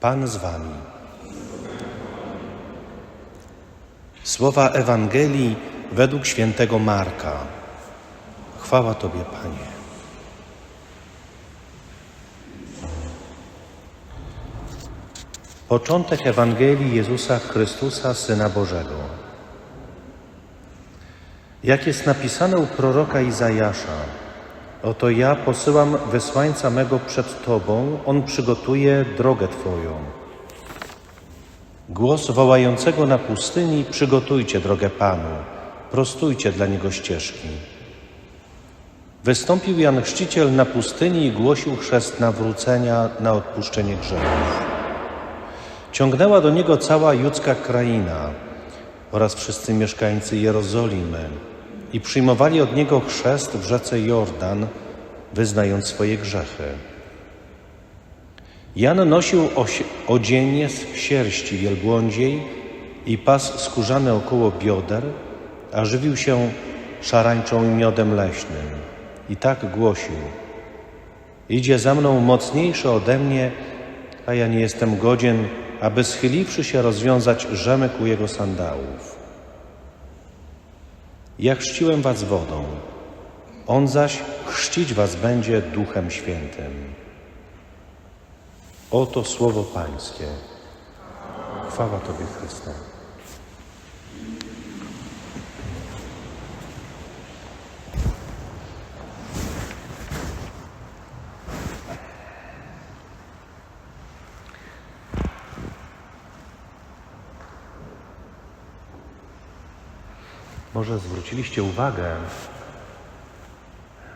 Pan z wami. Słowa Ewangelii według świętego Marka. Chwała Tobie, Panie. Początek Ewangelii Jezusa Chrystusa, Syna Bożego. Jak jest napisane u proroka Izajasza, oto ja posyłam wysłańca mego przed Tobą, on przygotuje drogę Twoją. Głos wołającego na pustyni, przygotujcie drogę Panu, prostujcie dla Niego ścieżki. Wystąpił Jan Chrzciciel na pustyni i głosił chrzest nawrócenia na odpuszczenie grzechów. Ciągnęła do niego cała judzka kraina oraz wszyscy mieszkańcy Jerozolimy i przyjmowali od niego chrzest w rzece Jordan, wyznając swoje grzechy. Jan nosił osi- odzienie z sierści wielbłądziej i pas skórzany około bioder, a żywił się szarańczą i miodem leśnym. I tak głosił: Idzie za mną mocniejszy ode mnie, a ja nie jestem godzien, aby schyliwszy się rozwiązać rzemek u jego sandałów. Ja chrzciłem was wodą, on zaś chrzcić was będzie Duchem Świętym. Oto słowo Pańskie. Chwała Tobie, Chryste. Może zwróciliście uwagę,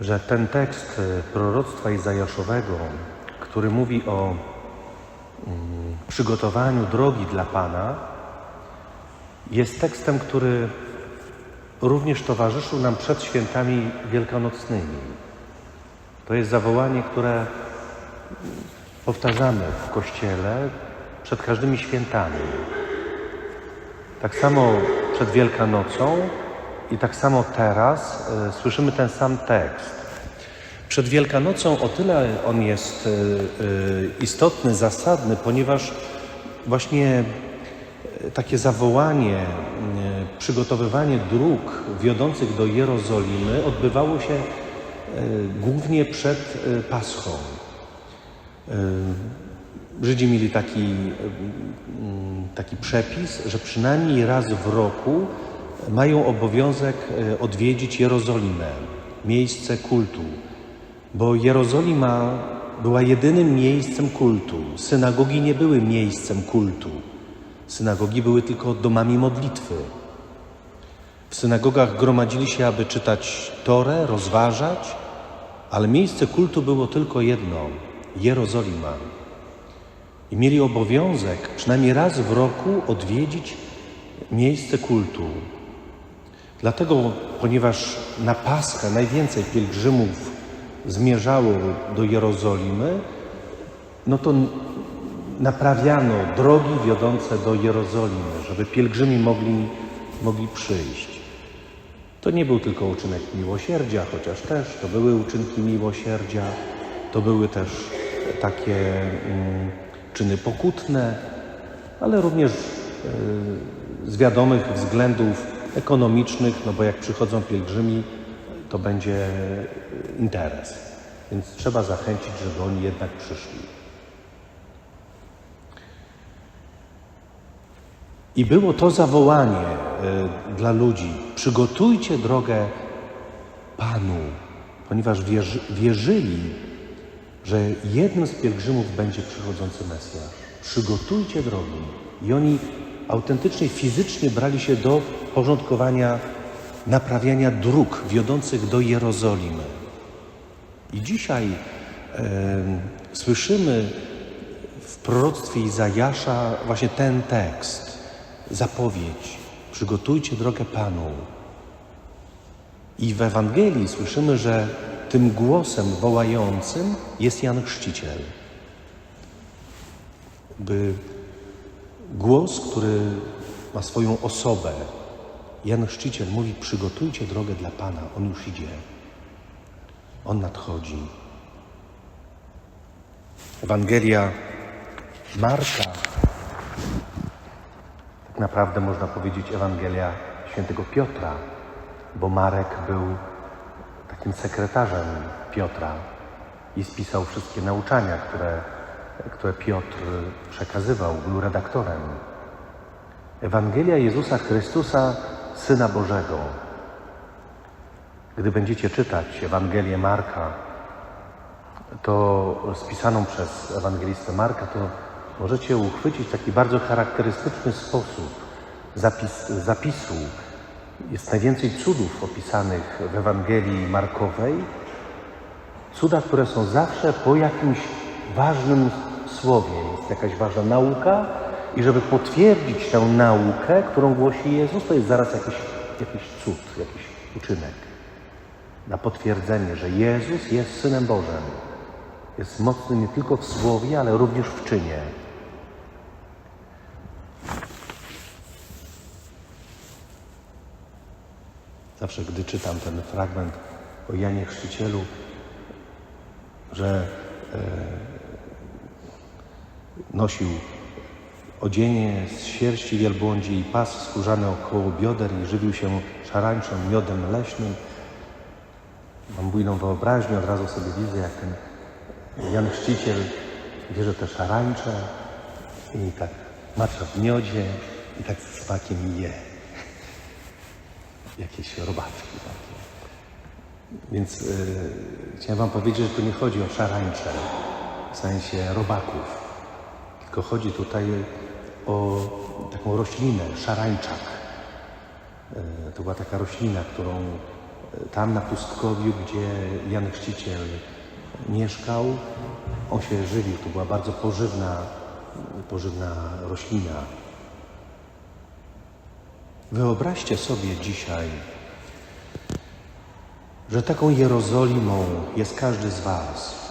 że ten tekst proroctwa Izajaszowego, który mówi o mm, przygotowaniu drogi dla Pana, jest tekstem, który również towarzyszył nam przed świętami wielkanocnymi. To jest zawołanie, które powtarzamy w Kościele przed każdymi świętami. Tak samo przed Wielkanocą i tak samo teraz e, słyszymy ten sam tekst. Przed Wielkanocą o tyle on jest e, e, istotny, zasadny, ponieważ właśnie takie zawołanie, przygotowywanie dróg wiodących do Jerozolimy odbywało się głównie przed Paschą. Żydzi mieli taki, mm, taki przepis, że przynajmniej raz w roku mają obowiązek e, odwiedzić Jerozolimę, miejsce kultu, bo Jerozolima była jedynym miejscem kultu. Synagogi nie były miejscem kultu. Synagogi były tylko domami modlitwy. W synagogach gromadzili się, aby czytać Torę, rozważać, ale miejsce kultu było tylko jedno Jerozolima. I mieli obowiązek przynajmniej raz w roku odwiedzić miejsce kultu. Dlatego, ponieważ na Paschę najwięcej pielgrzymów zmierzało do Jerozolimy, no to naprawiano drogi wiodące do Jerozolimy, żeby pielgrzymi mogli, mogli przyjść. To nie był tylko uczynek miłosierdzia, chociaż też to były uczynki miłosierdzia, to były też takie mm, czyny pokutne, ale również e, z wiadomych względów ekonomicznych, no bo jak przychodzą pielgrzymi, to będzie interes. Więc trzeba zachęcić, żeby oni jednak przyszli. I było to zawołanie e, dla ludzi: przygotujcie drogę Panu, ponieważ wierzy, wierzyli, że jednym z pielgrzymów będzie przychodzący Mesjasz. Przygotujcie drogi. I oni autentycznie, fizycznie brali się do porządkowania, naprawiania dróg wiodących do Jerozolimy. I dzisiaj e, słyszymy w proroctwie Izajasza właśnie ten tekst, zapowiedź. Przygotujcie drogę Panu. I w Ewangelii słyszymy, że tym głosem wołającym jest Jan Chrzciciel. By głos, który ma swoją osobę. Jan Chrzciciel mówi: Przygotujcie drogę dla Pana, on już idzie. On nadchodzi. Ewangelia Marka. Tak naprawdę można powiedzieć Ewangelia świętego Piotra, bo Marek był takim sekretarzem Piotra i spisał wszystkie nauczania, które, które Piotr przekazywał, był redaktorem. Ewangelia Jezusa Chrystusa, Syna Bożego. Gdy będziecie czytać Ewangelię Marka, to spisaną przez ewangelistę Marka, to możecie uchwycić taki bardzo charakterystyczny sposób zapis, zapisu. Jest najwięcej cudów opisanych w Ewangelii Markowej. Cuda, które są zawsze po jakimś ważnym słowie. Jest jakaś ważna nauka i żeby potwierdzić tę naukę, którą głosi Jezus, to jest zaraz jakiś, jakiś cud, jakiś uczynek. Na potwierdzenie, że Jezus jest Synem Bożym. Jest mocny nie tylko w słowie, ale również w czynie. Zawsze, gdy czytam ten fragment o Janie Chrzcicielu, że e, nosił odzienie z sierści wielbłądzi i pas skórzany około bioder i żywił się szarańczą, miodem leśnym. Mam bujną wyobraźnię, od razu sobie widzę, jak ten Jan Chrzciciel bierze te szarańcze i tak macza w miodzie i tak z smakiem je. Jakieś robaczki takie. Więc yy, chciałem Wam powiedzieć, że tu nie chodzi o szarańcze w sensie robaków, tylko chodzi tutaj o taką roślinę, szarańczak. Yy, to była taka roślina, którą yy, tam na pustkowiu, gdzie Jan Chrzciciel mieszkał, on się żywił. To była bardzo pożywna, pożywna roślina. Wyobraźcie sobie dzisiaj, że taką Jerozolimą jest każdy z Was.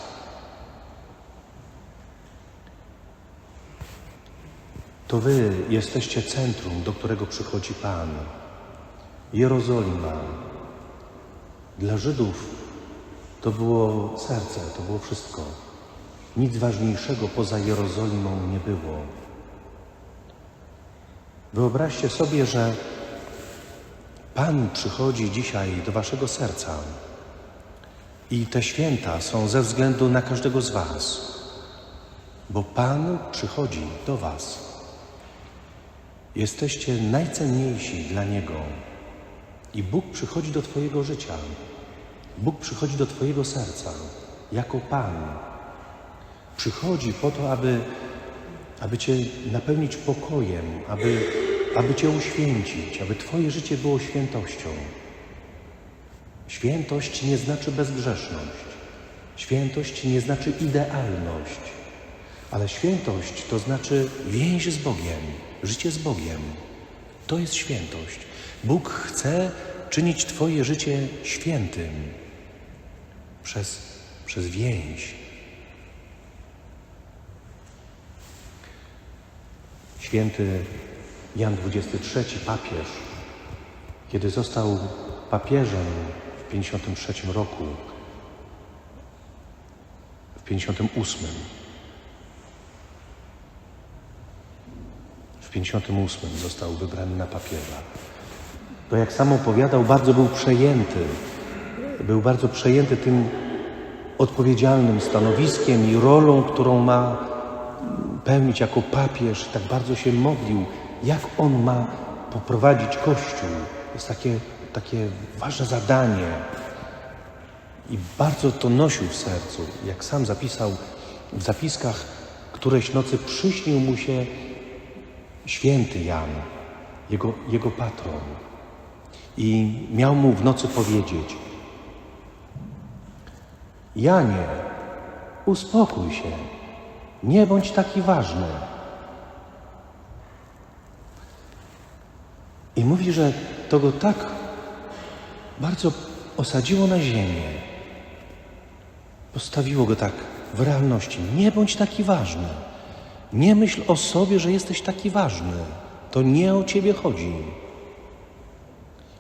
To Wy jesteście centrum, do którego przychodzi Pan. Jerozolima. Dla Żydów to było serce, to było wszystko. Nic ważniejszego poza Jerozolimą nie było. Wyobraźcie sobie, że Pan przychodzi dzisiaj do Waszego serca i te święta są ze względu na każdego z Was, bo Pan przychodzi do Was. Jesteście najcenniejsi dla Niego i Bóg przychodzi do Twojego życia. Bóg przychodzi do Twojego serca jako Pan. Przychodzi po to, aby, aby Cię napełnić pokojem, aby, aby Cię uświęcić, aby Twoje życie było świętością. Świętość nie znaczy bezgrzeszność. Świętość nie znaczy idealność. Ale świętość to znaczy więź z Bogiem, życie z Bogiem. To jest świętość. Bóg chce czynić Twoje życie świętym przez, przez więź. Święty Jan XXIII, papież, kiedy został papieżem w 53 roku, w 58, w 58 został wybrany na papieża. To jak sam opowiadał, bardzo był przejęty. Był bardzo przejęty tym odpowiedzialnym stanowiskiem i rolą, którą ma pełnić jako papież. Tak bardzo się modlił, jak on ma poprowadzić Kościół. Jest takie, takie ważne zadanie. I bardzo to nosił w sercu. Jak sam zapisał w zapiskach, któreś nocy przyśnił mu się święty Jan, jego, jego patron. I miał mu w nocy powiedzieć: Janie, uspokój się, nie bądź taki ważny. I mówi, że to go tak bardzo osadziło na ziemię. Postawiło go tak w realności. Nie bądź taki ważny. Nie myśl o sobie, że jesteś taki ważny. To nie o ciebie chodzi.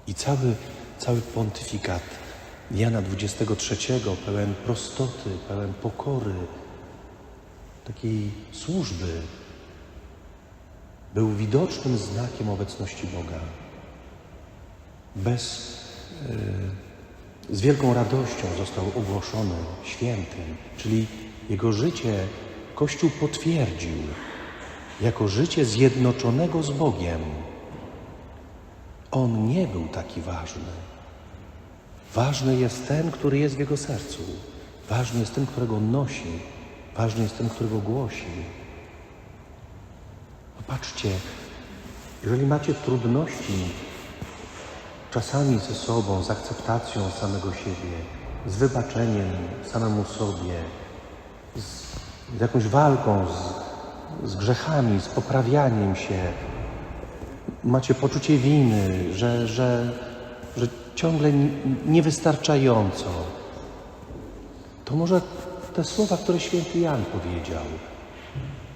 I cały, cały pontyfikat Jana XXIII, pełen prostoty, pełen pokory, takiej służby był widocznym znakiem obecności Boga. Bez, e, z wielką radością został ogłoszony świętym, czyli jego życie Kościół potwierdził jako życie zjednoczonego z Bogiem. On nie był taki ważny. Ważny jest ten, który jest w jego sercu. Ważny jest ten, którego nosi. Ważny jest ten, którego głosi. Popatrzcie, jeżeli macie trudności czasami ze sobą, z akceptacją samego siebie, z wybaczeniem samemu sobie, z, z jakąś walką z, z grzechami, z poprawianiem się, macie poczucie winy, że, że, że ciągle niewystarczająco, to może te słowa, które święty Jan powiedział,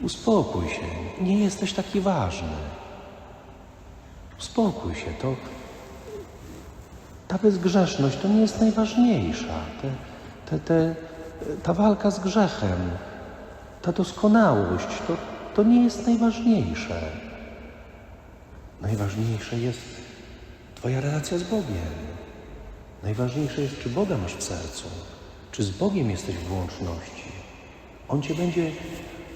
uspokój się, nie jesteś taki ważny. Uspokój się, to ta bezgrzeszność to nie jest najważniejsza. Te, te, te, ta walka z grzechem, ta doskonałość, to, to nie jest najważniejsze. Najważniejsze jest Twoja relacja z Bogiem. Najważniejsze jest, czy Boga masz w sercu, czy z Bogiem jesteś w łączności. On Cię będzie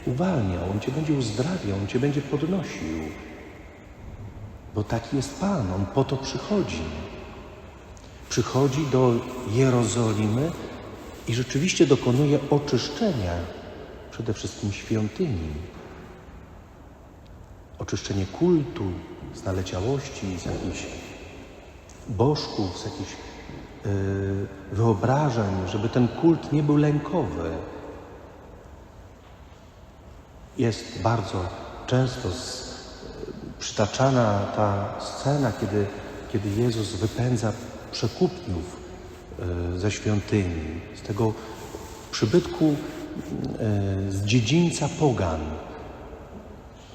uwalniał, On Cię będzie uzdrawiał, On Cię będzie podnosił. Bo taki jest Pan, On po to przychodzi. Przychodzi do Jerozolimy i rzeczywiście dokonuje oczyszczenia przede wszystkim świątyni. Oczyszczenie kultu z naleciałości, z jakichś bożków, z jakichś yy, wyobrażeń, żeby ten kult nie był lękowy. Jest bardzo często z, przytaczana ta scena, kiedy, kiedy Jezus wypędza przekupniów yy, ze świątyni, z tego przybytku, z dziedzińca pogan.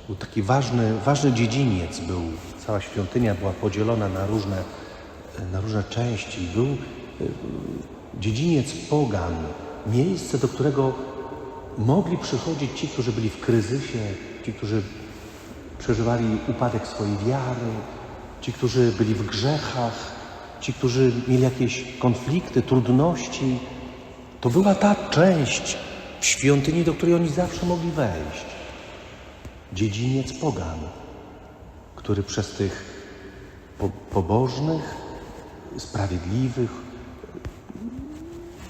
Był taki ważny, ważny dziedziniec był. Cała świątynia była podzielona na różne, na różne części. Był y, dziedziniec pogan, miejsce, do którego mogli przychodzić ci, którzy byli w kryzysie, ci, którzy przeżywali upadek swojej wiary, ci, którzy byli w grzechach, ci, którzy mieli jakieś konflikty, trudności. To była ta część świątyni, do której oni zawsze mogli wejść dziedziniec pogan, który przez tych po, pobożnych, sprawiedliwych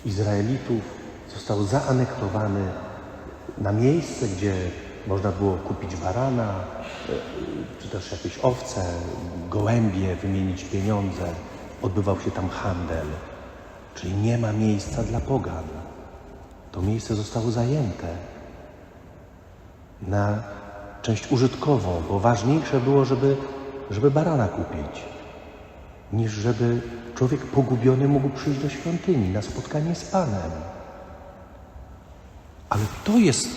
Izraelitów został zaanektowany na miejsce, gdzie można było kupić barana, e, czy też jakieś owce, gołębie, wymienić pieniądze. Odbywał się tam handel, czyli nie ma miejsca dla pogan. To miejsce zostało zajęte na część użytkową, bo ważniejsze było, żeby, żeby barana kupić, niż żeby człowiek pogubiony mógł przyjść do świątyni na spotkanie z Panem. Ale to jest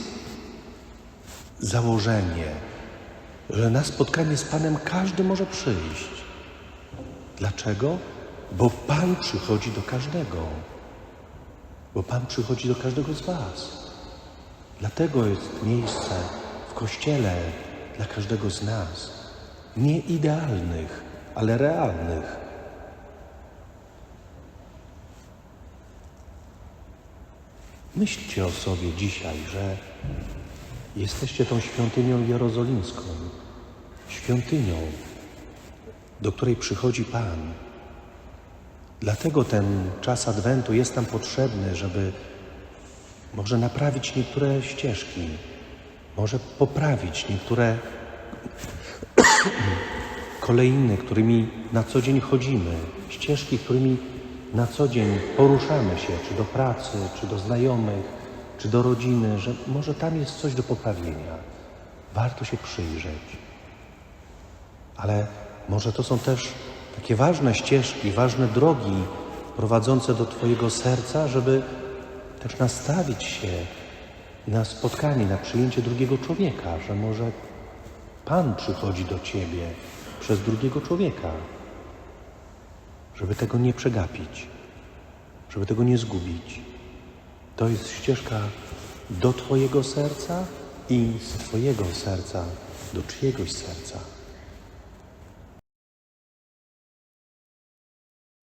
założenie, że na spotkanie z Panem każdy może przyjść. Dlaczego? Bo Pan przychodzi do każdego. Bo Pan przychodzi do każdego z Was. Dlatego jest miejsce w Kościele dla każdego z nas. Nie idealnych, ale realnych. Myślcie o sobie dzisiaj, że jesteście tą świątynią jerozolimską, świątynią, do której przychodzi Pan. Dlatego ten czas Adwentu jest nam potrzebny, żeby może naprawić niektóre ścieżki, może poprawić niektóre kolejny, którymi na co dzień chodzimy, ścieżki, którymi na co dzień poruszamy się, czy do pracy, czy do znajomych, czy do rodziny, że może tam jest coś do poprawienia. Warto się przyjrzeć. Ale może to są też takie ważne ścieżki, ważne drogi prowadzące do Twojego serca, żeby też nastawić się na spotkanie, na przyjęcie drugiego człowieka, że może Pan przychodzi do Ciebie przez drugiego człowieka, żeby tego nie przegapić, żeby tego nie zgubić. To jest ścieżka do Twojego serca i z Twojego serca do czyjegoś serca.